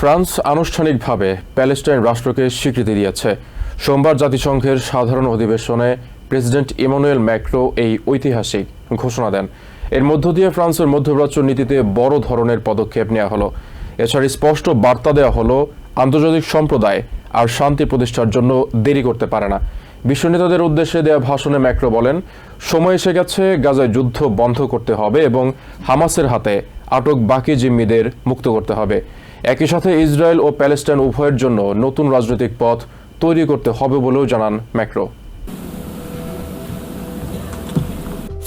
France আনুষ্ঠানিকভাবে Palestine রাষ্ট্রকে স্বীকৃতি দিয়েছে। সোমবার জাতিসংঘের সাধারণ অধিবেশনে প্রেসিডেন্ট ইমানুয়েল ম্যাক্রো এই ঐতিহাসিক ঘোষণা দেন। এর মধ্য দিয়ে ফ্রান্সের মধ্যপ্রাচ্য নীতিতে বড় ধরনের পদক্ষেপ নেওয়া হলো। এছাড়া স্পষ্ট বার্তা দেওয়া হলো, আন্তর্জাতিক সম্প্রদায় আর শান্তি প্রতিষ্ঠার জন্য দেরি করতে পারে না। বিশ্ব নেতাদের উদ্দেশ্যে দেওয়া ভাষণে ম্যাক্রো বলেন, সময় এসে গেছে, গাজায় যুদ্ধ বন্ধ করতে হবে এবং হামাসের হাতে আটক বাকি জিম্মিদের মুক্ত করতে হবে। একই সাথে ইসরায়েল ও প্যালেস্টাইন উভয়ের জন্য নতুন রাজনৈতিক পথ তৈরি করতে হবে বলেও জানান ম্যাক্রো।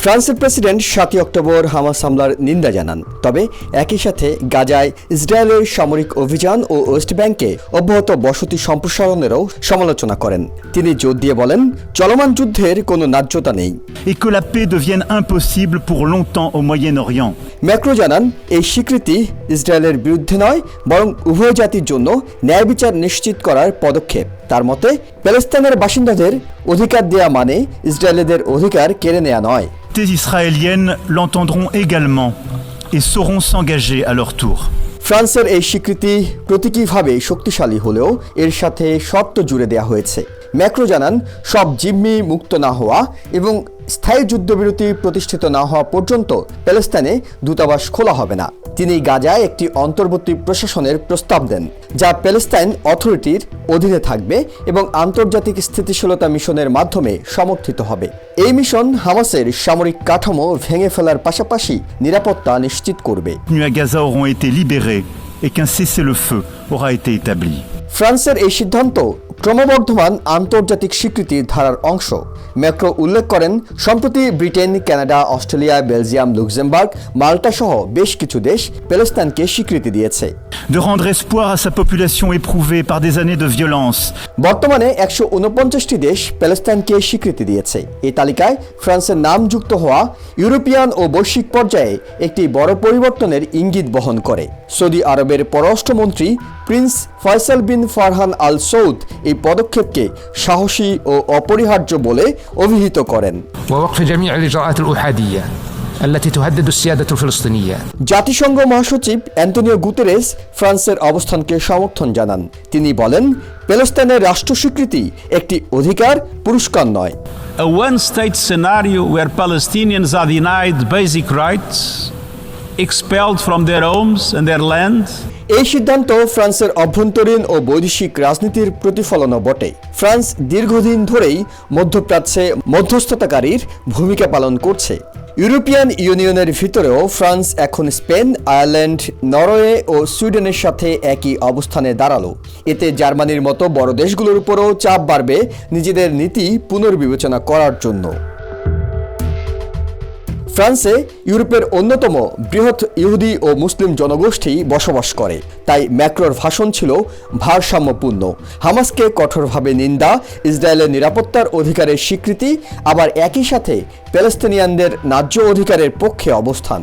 ফ্রান্সের প্রেসিডেন্ট সাতই অক্টোবর হামাস হামলার নিন্দা জানান। তবে একই সাথে গাজায় ইসরায়েলের সামরিক অভিযান ও ওয়েস্ট ব্যাংকে অব্যাহত বসতি সম্প্রসারণেরও সমালোচনা করেন। তিনি জোর দিয়ে বলেন চলমান যুদ্ধের কোনো ন্যায্যতা নেই. ম্যাক্রো জানান এই স্বীকৃতি ইসরায়েলের বিরুদ্ধে নয় বরং উভয় জাতির জন্য ন্যায় বিচার নিশ্চিত করার পদক্ষেপ। তার মতে প্যালেস্তাইনের বাসিন্দাদের অধিকার দেয়া মানে ইসরায়েলিদের অধিকার কেড়ে নেওয়া নয়। Les Israéliennes l'entendront également et sauront s'engager à leur tour. ফ্রান্সের এই স্বীকৃতি প্রতীকীভাবে শক্তিশালী হলেও এর সাথে শর্ত জুড়ে দেওয়া হয়েছে ম্যাক্রো জানান সব জিম্মি মুক্ত না হওয়া এবং স্থায়ী যুদ্ধবিরতি প্রতিষ্ঠিত না হওয়া পর্যন্ত প্যালেস্তাইনে দূতাবাস খোলা হবে না। তিনি গাজায় একটি অন্তর্বর্তী প্রশাসনের প্রস্তাব দেন যা প্যালেস্তাইন অথরিটির অধীনে থাকবে এবং আন্তর্জাতিক স্থিতিশীলতা মিশনের মাধ্যমে সমর্থিত হবে। এই মিশন হামাসের সামরিক কাঠামো ভেঙে ফেলার পাশাপাশি নিরাপত্তা নিশ্চিত করবে. ফ্রান্সের এই সিদ্ধান্ত ক্রমবর্ধমান আন্তর্জাতিক স্বীকৃতির ধারার অংশ। ম্যাক্রো উল্লেখ করেন সম্প্রতি Britain Canada Australia Belgium Luxembourg Malta সহ বেশ কিছু দেশ প্যালেস্তাইনকে স্বীকৃতি দিয়েছে। De rendre espoir à sa population éprouvée par des années de violence. বর্তমানে একশো উনপঞ্চাশটি দেশ প্যালেস্তাইনকে স্বীকৃতি দিয়েছে। এই তালিকায় ফ্রান্সের নাম যুক্ত হওয়া ইউরোপিয়ান ও বৈশ্বিক পর্যায়ে একটি বড় পরিবর্তনের ইঙ্গিত বহন করে। সৌদি আরবের পররাষ্ট্রমন্ত্রী prince Faisal bin Farhan Al Saud এই পদক্ষেপকে সাহসী ও অপরিহার্য বলে অভিহিত করেন। জাতিসংঘ মহাসচিব অ্যান্টনিও গুতেরেস ফ্রান্সের অবস্থানকে সমর্থন জানান। তিনি বলেন প্যালেস্তাইনের রাষ্ট্র স্বীকৃতি একটি অধিকার পুরস্কার নয়। এই সিদ্ধান্ত ফ্রান্সের অভ্যন্তরীণ ও বৈদেশিক রাজনীতির প্রতিফলনও বটে। ফ্রান্স দীর্ঘদিন ধরেই মধ্যপ্রাচ্যে মধ্যস্থতাকারীর ভূমিকা পালন করছে। ইউরোপিয়ান ইউনিয়নের ভিতরেও ফ্রান্স এখন স্পেন, আয়ারল্যান্ড, নরওয়ে ও সুইডেনের সাথে একই অবস্থানে দাঁড়াল। এতে জার্মানির মতো বড় দেশগুলোর উপরও চাপ বাড়বে নিজেদের নীতি পুনর্বিবেচনা করার জন্য। ফ্রান্সে ইউরোপের অন্যতম বৃহৎ ইহুদি ও মুসলিম জনগোষ্ঠী বসবাস করে। তাই ম্যাক্রোর ভাষণ ছিল ভারসাম্যপূর্ণ। হামাসকে কঠোরভাবে নিন্দা, ইসরায়েলের নিরাপত্তার অধিকারের স্বীকৃতি, আবার একই সাথে প্যালেস্তিনিয়ানদের ন্যায্য অধিকারের পক্ষে অবস্থান।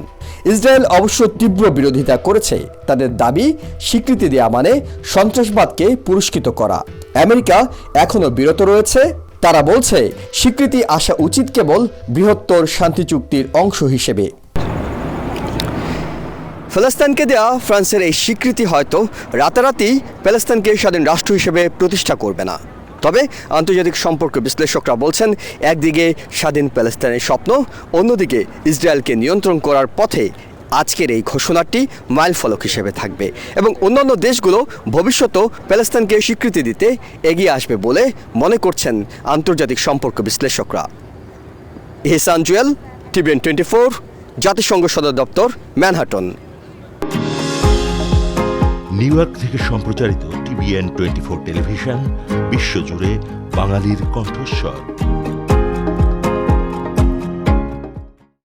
ইসরায়েল অবশ্য তীব্র বিরোধিতা করেছে। তাদের দাবি, স্বীকৃতি দেয়া মানে সন্ত্রাসবাদকে পুরস্কৃত করা। আমেরিকা এখনও বিরত রয়েছে। তারা বলছে, স্বীকৃতি আসা উচিত কেবল বৃহত্তর শান্তি চুক্তির অংশ হিসেবে। ফিলিস্তিনকে দেয়া ফ্রান্সের এই স্বীকৃতি হয়তো রাতারাতি প্যালেস্তানকে স্বাধীন রাষ্ট্র হিসেবে প্রতিষ্ঠা করবে না। তবে আন্তর্জাতিক সম্পর্ক বিশ্লেষকরা বলছেন, একদিকে স্বাধীন প্যালেস্তানের স্বপ্ন, অন্যদিকে ইসরায়েলকে নিয়ন্ত্রণ করার পথে আজকের এই ঘোষণাটি মাইলফলক হিসেবে থাকবে এবং অন্যান্য দেশগুলো ভবিষ্যতেও প্যালেস্তাইনকে স্বীকৃতি দিতে এগিয়ে আসবে বলে মনে করছেন আন্তর্জাতিক সম্পর্ক বিশ্লেষকরা। Ehsan Jewel, TVN twenty four, জাতিসংঘ সদর দপ্তর, ম্যানহাটন। নিউ ইয়র্ক থেকে সম্প্রচারিত টিভিএন টোয়েন্টি ফোর টেলিভিশন, বিশ্বজুড়ে বাঙালির কণ্ঠস্বর।